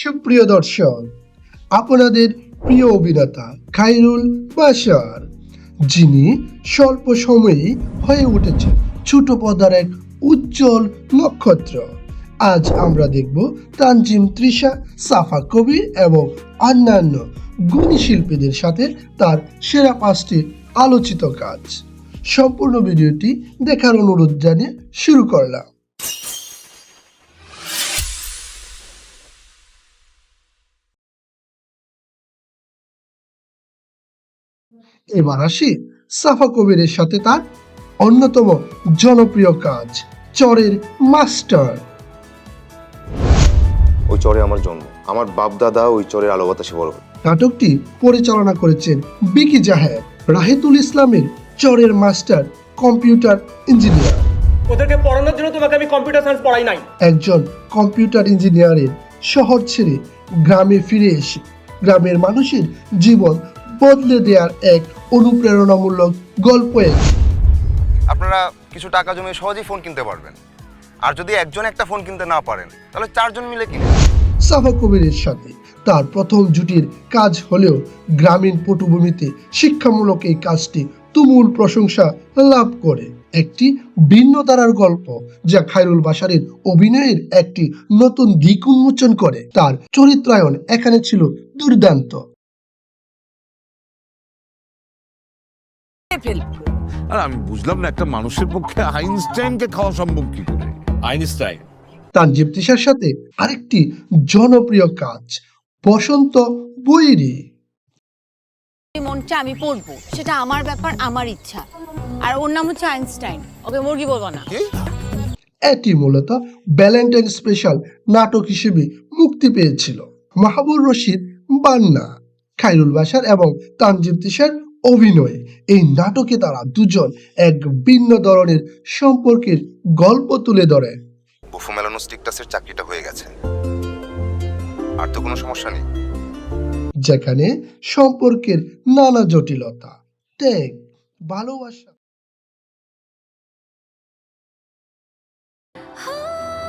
সুপ্রিয় দর্শক, আপনাদের প্রিয় অভিনেতা খাইরুল বাশার, যিনি স্বল্প সময়েই হয়ে উঠেছেন ছোট পর্দার এক উজ্জ্বল নক্ষত্র। আজ আমরা দেখব তানজিম, তৃষা, সাফা কবির এবং অন্যান্য গুণী শিল্পীদের সাথে তার সেরা পাঁচটি আলোচিত কাজ। সম্পূর্ণ ভিডিওটি দেখার অনুরোধ জানিয়ে শুরু করলাম। এবার আসি সাফা কবিরের সাথে তার অন্যতম জনপ্রিয় কাজ চরের মাস্টার। ওই চরে আমার জন্ম। আমার বাপ দাদা ওই চরের আলো বাতাসে বড়। নাটকটি পরিচালনা করেছেন বিকি জাহেদ রাহিতুল ইসলামের চরের মাস্টার কম্পিউটার ইঞ্জিনিয়ার। ওদেরকে পড়ানোর জন্য তোমাকে আমি কম্পিউটার সায়েন্স পড়াই নাই। একজন কম্পিউটার ইঞ্জিনিয়ারের শহর ছেড়ে গ্রামে ফিরে এসে গ্রামের মানুষের জীবন বদলে দেওয়ার এক অনুপ্রেরণামূলক গল্প আপনারা কিছু টাকা জমিয়ে সহজেই ফোন কিনতে পারবেন। আর যদি একজন একটা ফোন কিনতে না পারেন তাহলে চারজন মিলে কিনে সাফা কবিরের সাথে তার প্রথম জুটির কাজ হলেও গ্রামীণ পটভূমিতে শিক্ষামূলক এই কাজটি তুমুল প্রশংসা লাভ করে। একটি ভিন্ন ধারার গল্প যা খায়রুল বাসারের অভিনয়ের একটি নতুন দিক উন্মোচন করে। তার চরিত্রায়ন এখানে ছিল দুর্দান্ত। ফেলব আর আমি বুঝলাম না একটা মানুষের পক্ষে আইনস্টাইনকে খাওয়া সম্ভব কি করে? আইনস্টাইন। তানজিব তিশার সাথে আরেকটি জনপ্রিয় কাজ বসন্ত বৈরী। মনটা আমি পড়ব সেটা আমার ব্যাপার আমার ইচ্ছা। আর ওর নাম হচ্ছে আইনস্টাইন ওকে মুরগি বলব না। এটি মূলত ভ্যালেন্টাইন স্পেশাল নাটক হিসেবে মুক্তি পেয়েছিল। মাহবুর রশিদ বান্না খাইরুল বাসার এবং তানজিব তিশার অভিনয়ে। এই নাটকে তারা দুজন এক ভিন্ন ধরনের সম্পর্কের গল্প তুলে ধরে। বুফোমেলানোস্টিকটাসের চাকরিটা হয়ে গেছে। আর তো কোনো সমস্যা নেই। যেখানে সম্পর্কের নানা জটিলতা। ত্যাগ ভালোবাসা।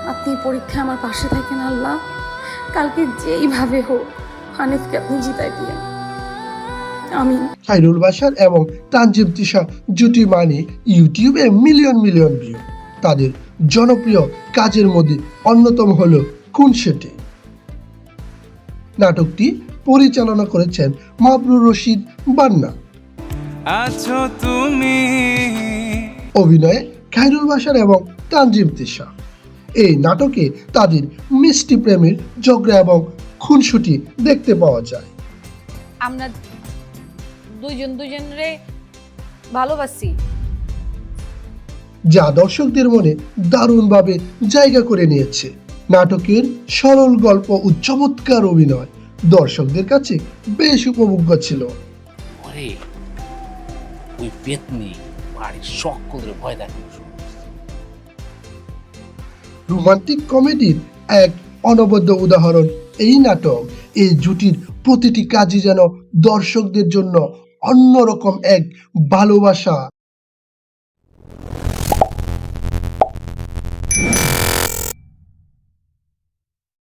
আপনি পরীক্ষায় আমার পাশে থাকেন আল্লাহ। কালকে যেইভাবে হোক হানিফকে আপনি জিতাই দিয়েন। আমি। খাইরুল বাসার এবং তানজিব তিশা জুটি মানে ইউটিউবে মিলিয়ন মিলিয়ন ভিউ। তাদের জনপ্রিয় কাজের মধ্যে অন্যতম হল কোন সেটি নাটকটি পরিচালনা করেছেন মাবরুর রশিদ বান্না। আছো তুমি। অভিনয়ে খাইরুল বাসার এবং তানজিব তিশা। এই নাটকে তাদের মিষ্টি প্রেমের ঝগড়া এবং খুনসুটি দেখতে পাওয়া যায়। আমরা দুইজন দুজনরে ভালোবাসি। যা দর্শকদের মনে দারুণভাবে জায়গা করে নিয়েছে। নাটকের সরল গল্প ও চমৎকার অভিনয় দর্শকদের কাছে বেশ উপভোগ্য ছিল। ওরে ওই পেতনি বাড়ির সকলের ভয় দেখানো রোমান্টিক কমেডির এক অনবদ্য উদাহরণ এই নাটক। এই জুটির প্রতিটি কাজই যেন দর্শকদের জন্য অন্যরকম এক ভালোবাসা